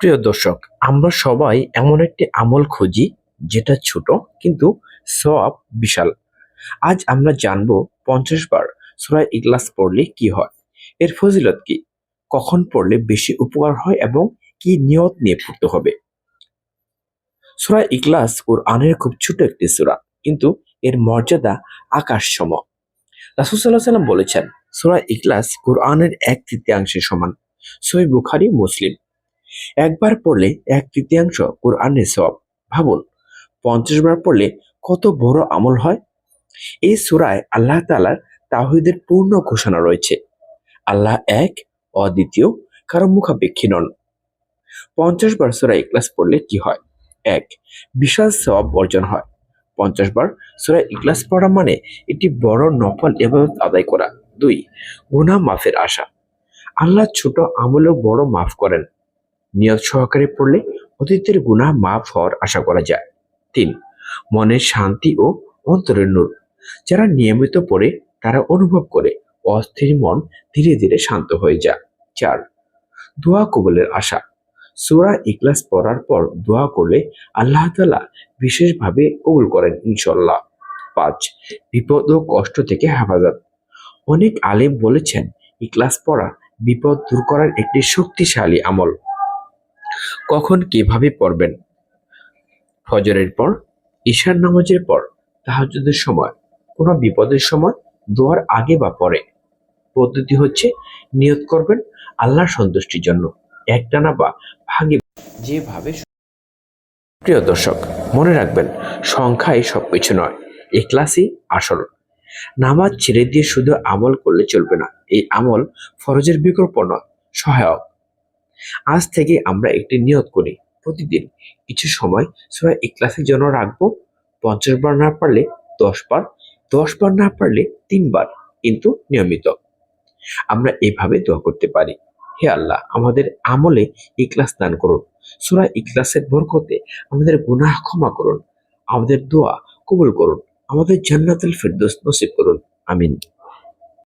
প্রিয় দর্শক, আমরা সবাই এমন একটি আমল খুঁজি, যেটা ছোট কিন্তু সব বিশাল। আজ আমরা জানব পঞ্চাশ বার সুরায় ইগলাস পড়লে কি হয়, এর ফজিলত কি, কখন পড়লে বেশি উপকার হয় এবং কি নিয়ত নিয়ে পড়তে হবে। সুরায় ইগলাস কোরআনের খুব ছোট একটি সূরা, কিন্তু এর মর্যাদা আকাশ সম রাসুসাল্লাহ সাল্লাম বলেছেন, সুরা ইগলাস কোরআনের এক তৃতীয়াংশের সমান সই বুখারি, মুসলিম। একবার পড়লে এক তৃতীয়াংশ কোরআনের সব ভাবুন, পঞ্চাশ বার পড়লে কত বড় আমল হয়? এই সুরায় আল্লাহ তালার তাহিদের পূর্ণ ঘোষণা রয়েছে। আল্লাহ এক, অদ্বিতীয়, কারও মুখাপেক্ষী নন। পঞ্চাশ বার সুরা ইকলাস পড়লে কি হয়? এক, বিশাল সব অর্জন হয়। পঞ্চাশ বার সুরা ইকলাস পড়া মানে একটি বড় নফল এবাদত আদায় করা। দুই, গুনাহ মাফের আশা। আল্লাহ ছোট আমলেও বড় মাফ করেন। নিয়ত সহকারে পড়লে অতীতের গুনাহ মাফ হওয়ার আশা করা যায়। তিন, মনের শান্তি ও অন্তরের নূর। যারা নিয়মিত পড়ে, তারা অনুভব করে অস্থির মন ধীরে ধীরে শান্ত হয়ে যায়। চার, দোয়া কবুলের আশা। সুরা ইকলাস পড়ার পর দোয়া করলে আল্লাহ তালা বিশেষভাবে কবুল করেন ইনশাল্লাহ পাঁচ, বিপদ ও কষ্ট থেকে হেফাজত। অনেক আলেম বলেছেন ইকলাস পড়া বিপদ দূর করার একটি শক্তিশালী আমল। কখন কীভাবে পড়বেন? ফজরের পর, ঈশার নামাজের পর, তাহাজ্জুদের সময়, কোনো বিপদের সময়, দোয়ার আগে বা পরে। পদ্ধতি হচ্ছে, নিয়ত করবেন আল্লাহর সন্তুষ্টির জন্য। একটানা বা ভাগে যেভাবে প্রিয় দর্শক, মনে রাখবেন সংখ্যাই সবকিছু নয়। এ ক্লাসই আসল। নামাজ ছেড়ে দিয়ে শুধু আমল করলে চলবে না। এই আমল ফরজের বিকল্প নয়, সহায়ক। আজ থেকে আমরা একটি নিয়ত করি। প্রতিদিন কিছু সময় সুরা ইকলাসের জন্য রাখব। পঞ্চাশ বার না পারলে দশ বার না পারলে তিনবার কিন্তু নিয়মিত। আমরা এভাবে দোয়া করতে পারি। হে আল্লাহ, আমাদের আমলে ইকলাস দান করুন। সুরা ইকলাসের বরকতে আমাদের গুনাহ ক্ষমা করুন। আমাদের দোয়া কবুল করুন। আমাদের জান্নাতুল ফেরদৌস নসিব করুন। আমিন।